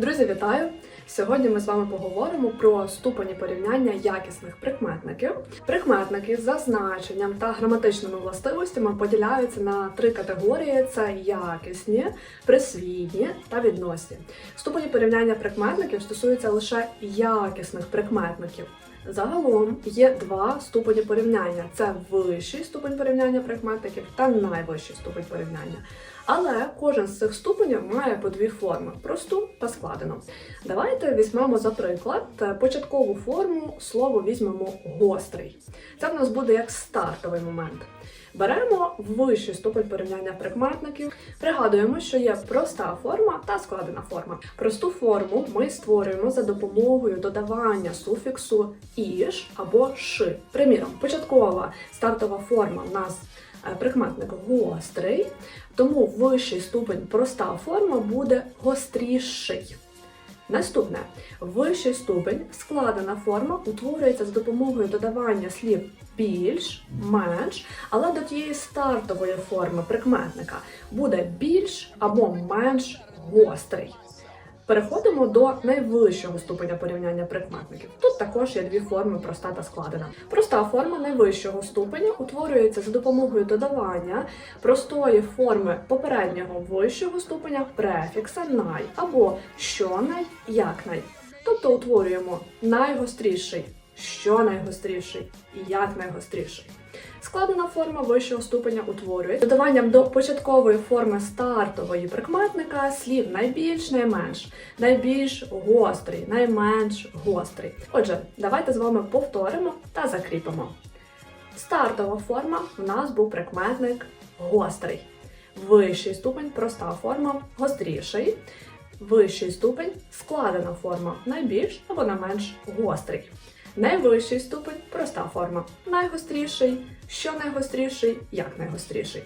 Друзі, вітаю! Сьогодні ми з вами поговоримо про ступені порівняння якісних прикметників. Прикметники за значенням та граматичними властивостями поділяються на три категорії: це якісні, присвійні та відносні. Ступені порівняння прикметників стосуються лише якісних прикметників. Загалом є два ступені порівняння: це вищий ступень порівняння прикметників та найвищий ступень порівняння. Але кожен з цих ступенів має по дві форми просту та складену. Давайте візьмемо за приклад е, початкову форму слово візьмемо гострий. Це в нас буде як стартовий момент. Беремо вищий ступень порівняння прикметників. Пригадуємо, що є проста форма та складена форма. Просту форму ми створюємо за допомогою додавання суфіксу іш або ши. Приміром, початкова стартова форма в нас е, прикметник гострий, тому вищий ступень проста форма буде гостріший. Наступне вищий ступень складена форма утворюється з допомогою додавання слів більш, менш, але до тієї стартової форми прикметника буде більш або менш гострий. Переходимо до найвищого ступеня порівняння прикметників. Тут також є дві форми проста та складена. Проста форма найвищого ступеня утворюється за допомогою додавання простої форми попереднього вищого ступеня префікса най або що най, як най. Тобто утворюємо найгостріший, що найгостріший і як найгостріший. Складена форма вищого ступеня утворює додаванням до початкової форми стартової прикметника слів найбільш, найменш, найбільш гострий, найменш гострий. Отже, давайте з вами повторимо та закріпимо. Стартова форма в нас був прикметник гострий. Вищий ступень проста форма гостріший. Вищий ступень складена форма найбільш або найменш гострий. Найвищий ступень проста форма. Найгостріший, що найгостріший, як найгостріший.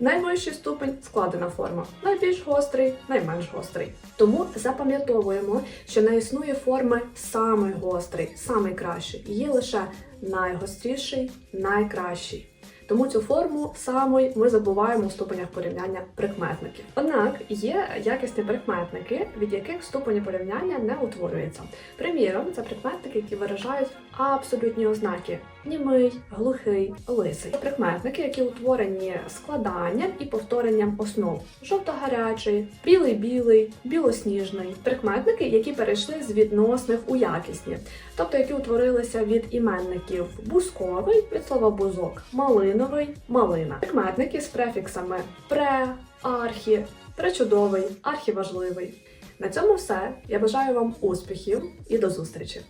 Найвищий ступень складена форма. Найбільш гострий, найменш гострий. Тому запам'ятовуємо, що не існує форми самий гострий, самий кращий. Є лише найгостріший, найкращий. Тому цю форму самої ми забуваємо у ступенях порівняння прикметників. Однак є якісні прикметники, від яких ступені порівняння не утворюється. Приміром, це прикметники, які виражають абсолютні ознаки: німий, глухий, лисий. Прикметники, які утворені складанням і повторенням основ: жовто-гарячий, білий-білий, білосніжний. Прикметники, які перейшли з відносних у якісні, тобто які утворилися від іменників бусковий від слова бузок, малиновий, малина. Прикметники з префіксами пре, архі, пречудовий, архіважливий. На цьому все. Я бажаю вам успіхів і до зустрічі!